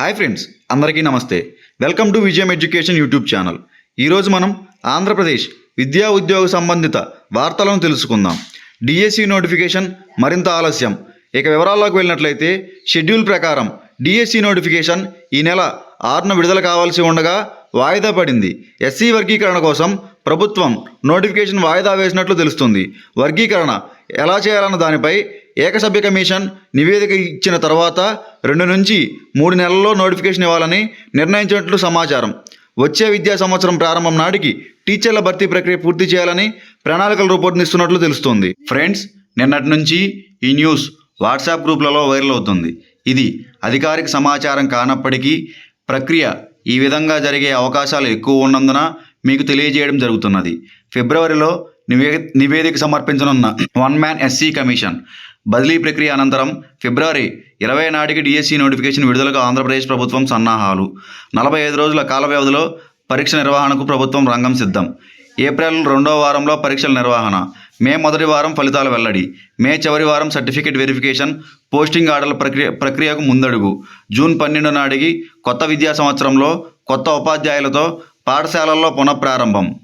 Hi friends అందరికీ నమస్తే. Welcome to Vijayam education YouTube channel. ఈరోజు మనం ఆంధ్రప్రదేశ్ విద్యా ఉద్యోగ సంబంధిత వార్తలను తెలుసుకుందాం. డిఎస్సి నోటిఫికేషన్ మరింత ఆలస్యం. ఇక వివరాల్లోకి వెళ్ళినట్లయితే షెడ్యూల్ ప్రకారం డిఎస్సి నోటిఫికేషన్ ఈ నెల ఆరున విడుదల కావాల్సి ఉండగా వాయిదా పడింది. ఎస్సీ వర్గీకరణ కోసం ప్రభుత్వం నోటిఫికేషన్ వాయిదా వేసినట్లు తెలుస్తుంది. వర్గీకరణ ఎలా చేయాలన్న దానిపై ఏకసభ్య కమిషన్ నివేదిక ఇచ్చిన తర్వాత రెండు నుంచి మూడు నెలల్లో నోటిఫికేషన్ ఇవ్వాలని నిర్ణయించినట్లు సమాచారం. వచ్చే విద్యా సంవత్సరం ప్రారంభం నాటికి టీచర్ల భర్తీ ప్రక్రియ పూర్తి చేయాలని ప్రణాళికలు రూపొందిస్తున్నట్లు తెలుస్తోంది. ఫ్రెండ్స్ నిన్నటి నుంచి ఈ న్యూస్ వాట్సాప్ గ్రూప్లలో వైరల్ అవుతుంది. ఇది అధికారిక సమాచారం కానప్పటికీ ప్రక్రియ ఈ విధంగా జరిగే అవకాశాలు ఎక్కువ ఉన్నందున మీకు తెలియజేయడం జరుగుతున్నది. ఫిబ్రవరిలో నివే నివేదిక సమర్పించనున్న వన్ మ్యాన్ ఎస్సీ కమిషన్ బదిలీ ప్రక్రియ అనంతరం ఫిబ్రవరి ఇరవై నాటికి డిఎస్సి నోటిఫికేషన్ విడుదలకు ఆంధ్రప్రదేశ్ ప్రభుత్వం సన్నాహాలు. నలభై ఐదు రోజుల కాల వ్యవధిలో పరీక్ష నిర్వహణకు ప్రభుత్వం రంగం సిద్ధం. ఏప్రిల్ రెండో వారంలో పరీక్షల నిర్వహణ. మే మొదటి వారం ఫలితాల వెల్లడి. మే చివరి వారం సర్టిఫికేట్ వెరిఫికేషన్ పోస్టింగ్ ఆర్డర్ల ప్రక్రియ ప్రక్రియకు ముందడుగు. జూన్ పన్నెండు నాటికి కొత్త విద్యా సంవత్సరంలో కొత్త ఉపాధ్యాయులతో పాఠశాలల్లో పునఃప్రారంభం.